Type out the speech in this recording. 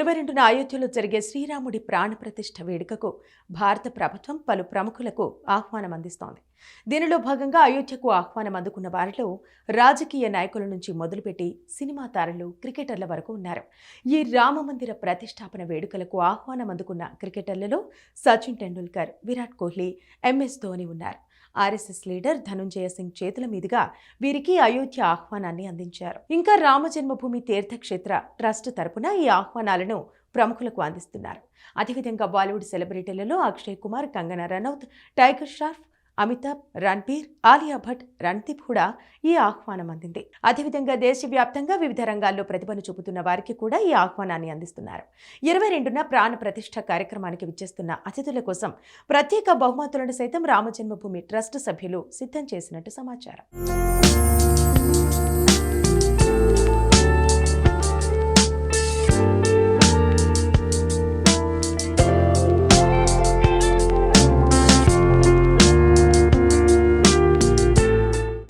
ఇరవై రెండున అయోధ్యలో జరిగే శ్రీరాముడి ప్రాణప్రతిష్ఠ వేడుకకు భారత ప్రభుత్వం పలు ప్రముఖులకు ఆహ్వానం అందిస్తోంది దీనిలో భాగంగా అయోధ్యకు ఆహ్వానం అందుకున్న వారిలో రాజకీయ నాయకుల నుంచి మొదలుపెట్టి సినిమా తారలు క్రికెటర్ల వరకు ఉన్నారు. ఈ రామమందిర ప్రతిష్టాపన వేడుకలకు ఆహ్వానం అందుకున్న క్రికెటర్లలో సచిన్ టెండూల్కర్ విరాట్ కోహ్లీ ఎంఎస్ ధోని ఉన్నారు. ఆర్ఎస్ఎస్ లీడర్ ధనుంజయ సింగ్ చేతుల మీదుగా వీరికి అయోధ్య ఆహ్వానాన్ని అందించారు. ఇంకా రామజన్మభూమి తీర్థక్షేత్ర ట్రస్ట్ తరపున ఈ ఆహ్వానాలను ప్రముఖులకు అందిస్తున్నారు. అదేవిధంగా బాలీవుడ్ సెలబ్రిటీలలో అక్షయ్ కుమార్ కంగనా రనౌత్ టైగర్ షార్ఫ్ అమితాబ్ రణ్బీర్ ఆలియా భట్ రణ్దీప్ కూడా ఈ ఆహ్వానం అందింది. అదేవిధంగా దేశవ్యాప్తంగా వివిధ రంగాల్లో ప్రతిభను చూపుతున్న వారికి కూడా ఈ ఆహ్వానాన్ని అందిస్తున్నారు. ఇరవై రెండున ప్రాణ ప్రతిష్ట కార్యక్రమానికి విచ్చేస్తున్న అతిథుల కోసం ప్రత్యేక బహుమతులను సైతం రామజన్మభూమి ట్రస్ట్ సభ్యులు సిద్ధం చేసినట్టు సమాచారం.